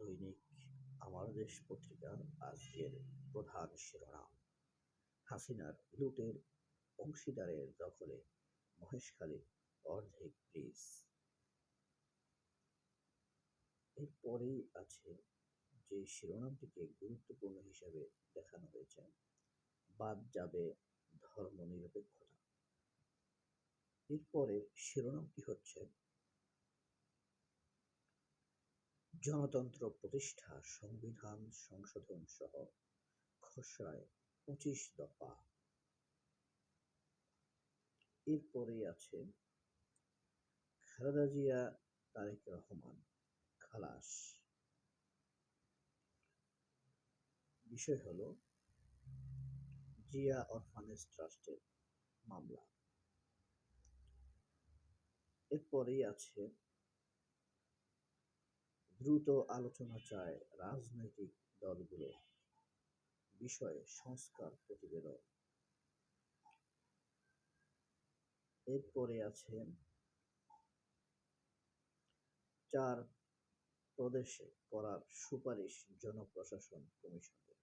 দৈনিক আমার দেশ পত্রিকার আজকের প্রধান শিরোনাম। হাসিনার লুটের অংশীদারের দখলে মহেশখালীর অর্ধেক ব্রিজ এরপরেই আছে যে শিরোনামটিকে গুরুত্বপূর্ণ হিসেবে দেখানো হয়েছে, বাদ যাবে ধর্মনিরপেক্ষতা। এরপরে শিরোনামটি হচ্ছে গণতন্ত্র প্রতিষ্ঠা, সংবিধান সংশোধন সহ খসড়ায় পঁচিশ দফা। এরপরেই আছে খালেদা জিয়া, তারেক রহমান, খালাস। বিষয় হলো জিয়া অরফানেজ ট্রাস্টের মামলা। এরপরেই আছে দ্রুত আলোচনা চায় রাজনৈতিক দলগুলো। বিষয়ে সংস্কার প্রতিবেদন। এরপরে আছে চার প্রদেশে করার সুপারিশ জনপ্রশাসন কমিশনের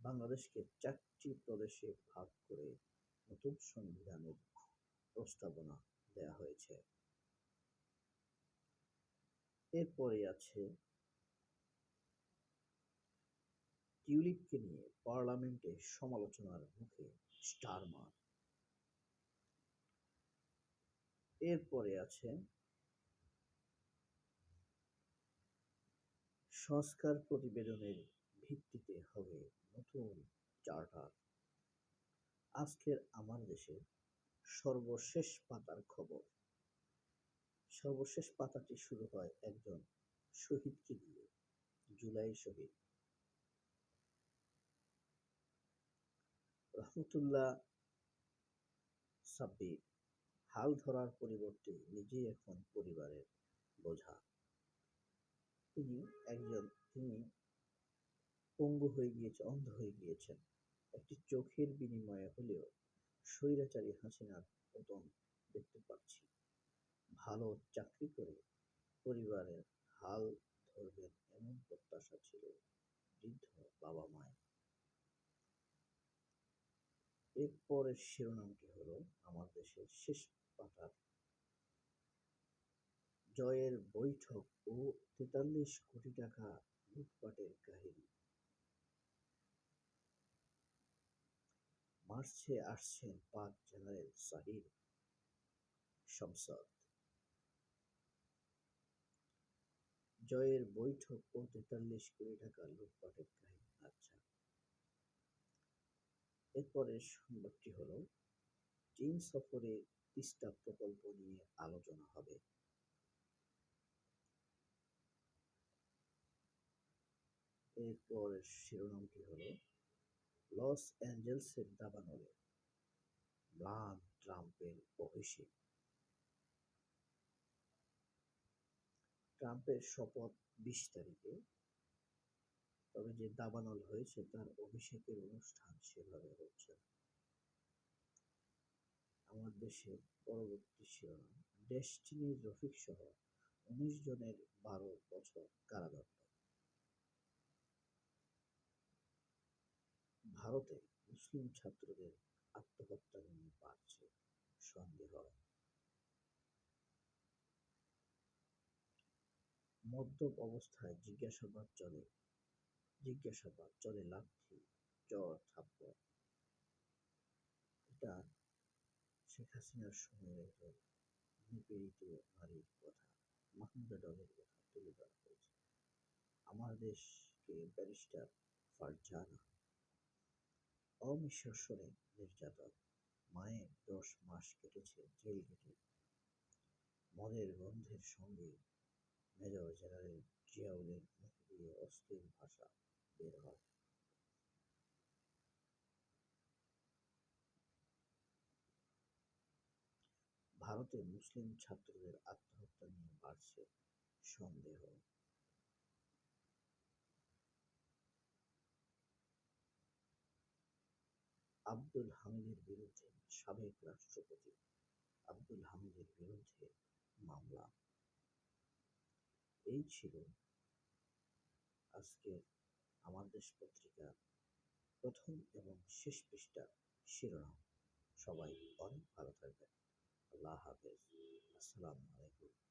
বাংলাদেশকে চারটি প্রদেশে ভাগ করে নতুন সংবিধানের প্রস্তাবনা দেয়া হয়েছে। এরপরে আছে টিউলিপকে নিয়ে পার্লামেন্টে সমালোচনার মুখে স্টারমার। এরপরে আছে সংস্কার প্রতিবেদনের ভিত্তিতে হবে নতুন চার্টার। আজকের আমার দেশের সর্বশেষ পাতার খবর। সর্বশেষ পাতাটি শুরু হয় একজন শহীদকে দিয়ে জুলাই শহীদ। রহমতুল্লাহ সাব্বির হাল ধরার পরিবর্তে নিজেই এখন পরিবারের বোঝা। তিনি একজন, তিনি পঙ্গু হয়ে গিয়েছে, অন্ধ হয়ে গিয়েছেন। একটি চোখের বিনিময়ে হলেও স্বৈরাচারী হাসিনার পতন দেখতে পাচ্ছি। ভালো চাকরি করে পরিবারের হাল ধরবেন এমন প্রত্যাশা ছিল বৃদ্ধ বাবা মায়ের এরপরের শিরোনামটি হলো আমার দেশের শেষ পাতার। জয়ের বৈঠক ও তেতাল্লিশ কোটি টাকা লুটপাটের কাহিনী। মার্চে আসছেন পাক জেনারেল সাহির সংসদ জয়ের বৈঠক ও তেতাল্লিশ কোটি টাকা লুটপাটের কাহিনী আচ্ছা। এরপরের সংবাদটি হল, চীন সফরে তিস্তা প্রকল্প নিয়ে আলোচনা হবে। এরপর শিরোনামটি হল, লস অ্যাঞ্জেলসের দাবানলে ম্লান ট্রাম্পের অভিষেক। ট্রাম্পের শপথ বিশ তারিখে। তবে যে দাবানল হয়েছে, তার অভিষেকের অনুষ্ঠান সেভাবে হচ্ছে আমার দেশের পরবর্তী শিরোনাম, ডেস্টিনি রফিক সহ উনিশ জনের বারো বছর কারাদণ্ড। ভারতে মুসলিম ছাত্রদের আত্মহত্যা নিয়ে বাড়ছে সন্দেহ। মদ্যপ অবস্থায় জিজ্ঞাসাবাদ চলে জিজ্ঞাসাবাদ চলে লাথি চর থাপ্পড়। এটা শেখ হাসিনার সময়ের একজন নিপীড়িত নারীর কথা, মাহমুদা ডলের কথা তুলে ধরা হয়েছে। আমার দেশকে ব্যারিস্টার ফারজানা অমিশ্বরে নির্যাতন, মায়ের দশ মাস কেটেছে জেল গেটে। মদের গন্ধের সঙ্গে মেজর জেনারেল জিয়াউলের মুখ দিয়ে অশ্লীল ভাষা বের হয়। ভারতে মুসলিম ছাত্রদের আত্মহত্যা নিয়ে বাড়ছে সন্দেহ। আব্দুল হামিদের বিরুদ্ধে সাবেক রাষ্ট্রপতি আব্দুল হামিদের বিরুদ্ধে মামলা। এই ছিল আজকে আমার দেশ পত্রিকা প্রথম এবং শেষ পৃষ্ঠা শিরোনাম। সবাই অনেক ভালো থাকবেন। আল্লাহ হাফেজ। আসসালামু আলাইকুম।